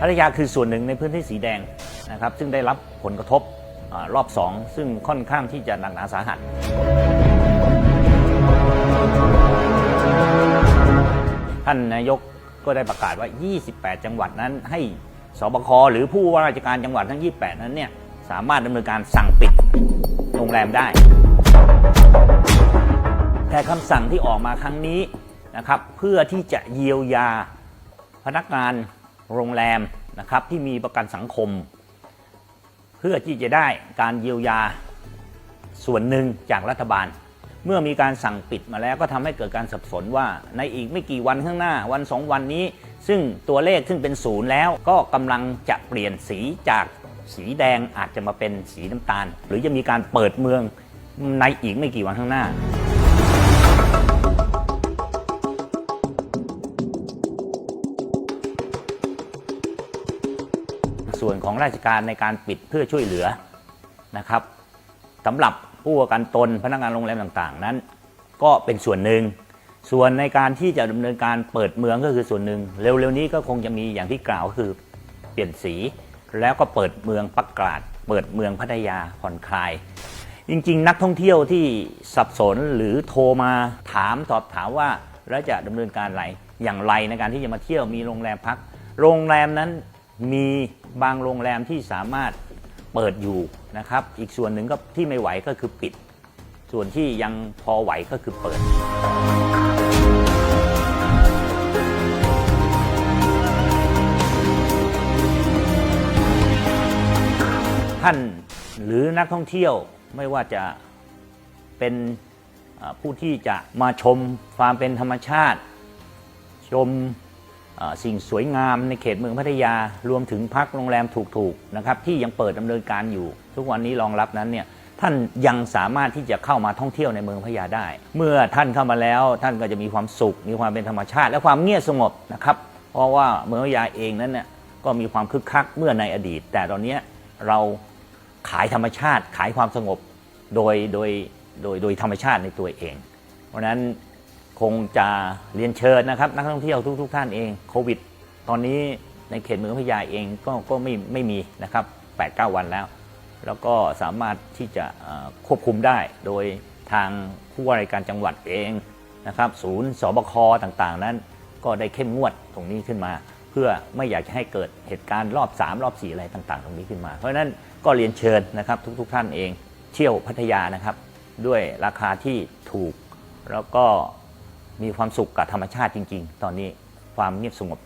พัทยาคือส่วนหนึ่งในพื้นที่สีแดงนะครับ ซึ่งได้รับผลกระทบอารอบ2ซึ่งค่อนข้างที่จะหนักหนาสาหัส ท่านนายกก็ได้ประกาศว่า 28 จังหวัดนั้นให้สบคหรือผู้ว่าราชการจังหวัดทั้ง 28 นั้นเนี่ยสามารถดำเนินการสั่งปิดโรงแรมได้ แต่คำสั่งที่ออกมาครั้งนี้นะครับ เพื่อที่จะเยียวยาพนักงาน โรงแรมนะครับที่มีประกันสังคม เพื่อที่จะได้การเยียวยาส่วนหนึ่งจากรัฐบาล เมื่อมีการสั่งปิดมาแล้วก็ทำให้เกิดการสับสนว่าในอีกไม่กี่วันข้างหน้าวันสองวันนี้ ซึ่งตัวเลขซึ่งเป็นศูนย์แล้วก็กำลังจะเปลี่ยนสีจากสีแดงอาจจะมาเป็นสีน้ำตาล หรือจะมีการเปิดเมืองในอีกไม่กี่วันข้างหน้า ส่วนของราชการในการปิดเพื่อช่วยเหลือนะครับสำหรับผู้ประกันตนพนักงานโรงแรมต่างๆ นั้น ก็เป็นส่วนหนึ่ง ส่วนในการที่จะดำเนินการเปิดเมืองก็คือส่วนหนึ่ง เร็วๆนี้ก็คงจะมีอย่างที่กล่าวคือเปลี่ยนสี แล้วก็เปิดเมืองปักกาดเปิดเมืองพัทยาผ่อนคลาย จริงๆ นักท่องเที่ยวที่สับสนหรือโทรมาถามสอบถามว่าแล้วจะดำเนินการอะไรอย่างไรในการที่จะมาเที่ยวมีโรงแรมพัก โรงแรมนั้น มีบางโรงแรมที่สามารถเปิดอยู่นะครับ อีกส่วนหนึ่งก็ที่ไม่ไหวก็คือปิด ส่วนที่ยังพอไหวก็คือเปิด ท่านหรือนักท่องเที่ยวไม่ว่าจะเป็นผู้ที่จะมาชมความเป็นธรรมชาติ ชม สิ่งสวยงามในเขตเมืองพัทยารวมถึงพักโรงแรมถูกๆนะครับที่ยังเปิดดำเนินการอยู่ ทุกวันนี้รองรับนั้นเนี่ยท่านยังสามารถที่จะเข้ามาท่องเที่ยวในเมืองพัทยาได้ เมื่อท่านเข้ามาแล้วท่านก็จะมีความสุข มีความเป็นธรรมชาติ และความเงียบสงบนะครับเพราะว่าเมืองพัทยาเองนั้นเนี่ยก็มีความคึกคักเมื่อในอดีต แต่ตอนนี้เราขายธรรมชาติขายความสงบโดยโดยโดยโดยธรรมชาติในตัวเอง เพราะฉะนั้น คงจะเรียนเชิญนะครับ นักท่องเที่ยวทุก ๆ ท่านเองโควิด ตอนนี้ในเขตเมืองพัทยาเองก็ก็ไม่ไม่มีนะครับ8-9 วันแล้ว แล้วก็สามารถที่จะควบคุมได้โดยทางผู้ว่าราชการจังหวัดเองนะครับ ศูนย์สบคต่างๆ นั้นก็ได้เข้มงวดตรงนี้ขึ้นมา เพื่อไม่อยากจะให้เกิดเหตุการณ์รอบ 3 รอบ 4 อะไรต่าง ๆ ตรงนี้ขึ้นมา เพราะฉะนั้นก็เรียนเชิญนะครับทุก ๆ ท่านเองเที่ยวพัทยานะครับ ด้วยราคาที่ถูกแล้วก็ มีความสุขกับธรรมชาติจริง ๆ ตอนนี้ความเงียบสงบ